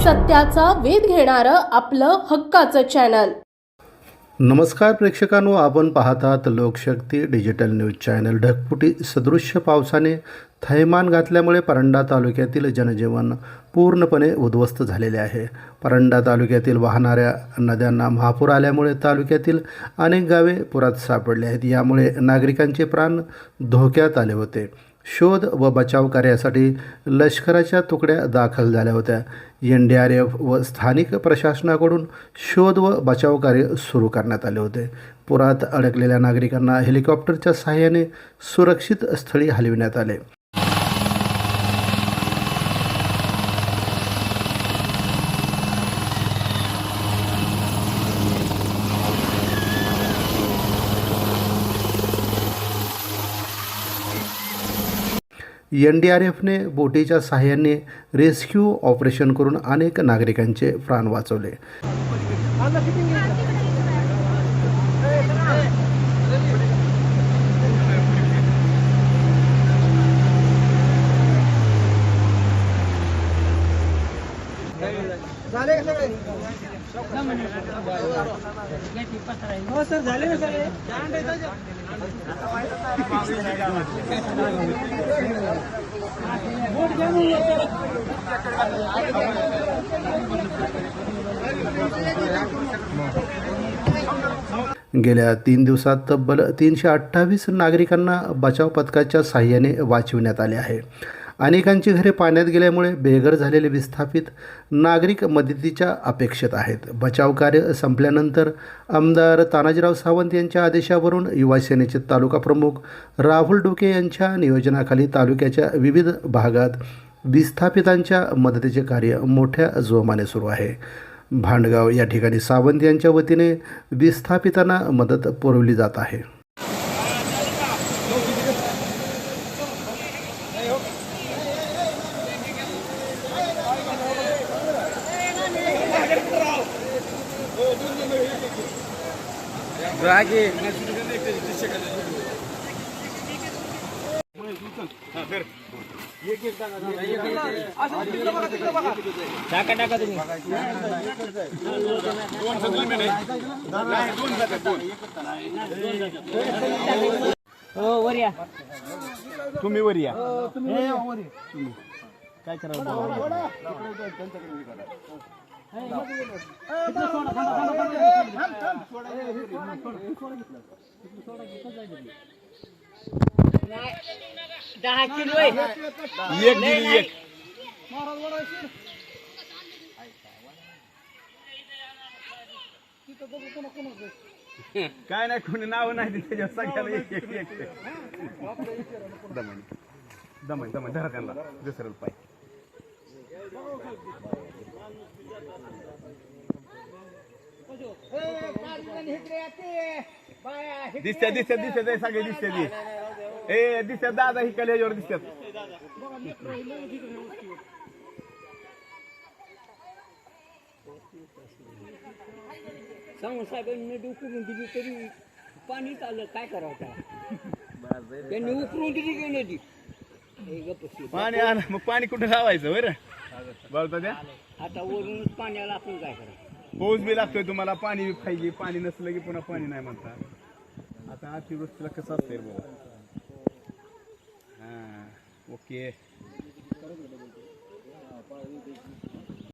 सत्याचा वेध घेणारं आपलं हक्काचं चॅनल नमस्कार प्रेक्षकांनो आपण पाहतात लोकशक्ती डिजिटल न्यूज चॅनल. ढगफुटी सदृश्य पावसाने थैमान घातल्यामुळे परंडा तालुक्यातील जनजीवन पूर्णपणे उद्ध्वस्त झालेले आहे. परंडा तालुक्यातील वाहणाऱ्या नद्यांना महापूर आल्यामुळे तालुक्यातील अनेक गावे पुरात सापडली आहेत. यामुळे नागरिकांचे प्राण धोक्यात आले होते. शोध व बचाव कार्यासाठी लष्कराच्या तुकड्या दाखल झाल्या होत्या. एन डी आर एफ व स्थानिक प्रशासनाकडून शोध व बचाव कार्य सुरू करण्यात आले होते. पुरात अडकलेल्या नागरिकांना हेलिकॉप्टरच्या सहाय्याने सुरक्षित स्थळी हलविण्यात आले. एन डी आर एफने बोटीच्या सहाय्याने रेस्क्यू ऑपरेशन करून अनेक नागरिकांचे प्राण वाचवले. हो सर झाले ना सर बोट घ्या मग. गेल्या तीन दिवसात तब्बल तीनशे अठ्ठावीस नागरिकांना बचाव पथकाच्या साह्याने वाचविण्यात आले आहे अनेकांची घरे पाण्यात गेल्यामुळे बेघर झालेले विस्थापित नागरिक मदतीच्या अपेक्षेत आहेत. बचाव कार्य संपल्यानंतर आमदार तानाजीराव सावंत यांच्या आदेशावरून युवासेनेचे तालुका प्रमुख राहुल डोके यांच्या नियोजनाखाली तालुक्याच्या विविध भागात विस्थापितांच्या मदतीचे कार्य मोठ्या जोमाने सुरू आहे. भांडगाव या ठिकाणी सावंत यांच्या वतीने विस्थापितांना मदत पुरवली जात आहे. टाका टाका तुम्ही. हो वर या. तुम्ही वर या. काय करावं दहा किलो एक दिली एक काय नाही कोणी नाव नाही दिलं त्याच्यावर सगळ्याला एक एक एक दमन. दमन दमन धरा त्यांना. दुसऱ्याला पाय दिसत्या दिसत्या दिसत्या ते सगळे दिसत्या ती. ए दिसत्या दादा ही कलेजवर दिसत्यात सांगू साहेबांनी उकरून दिली तरी पाणी आलं काय करावं त्यांनी उकरून दिली की नदी. पाणी आलं मग पाणी कुठं लावायचं बरं? बघता त्या? आता वरूनच पाण्याला आपण काय करायचं? पाऊस बी लागतोय तुम्हाला पाणी बी पाहिजे पाणी नसलं की पुन्हा पाणी नाही म्हणता. आता अतिवृष्टीला कसं असतंय बघा. हां ओके.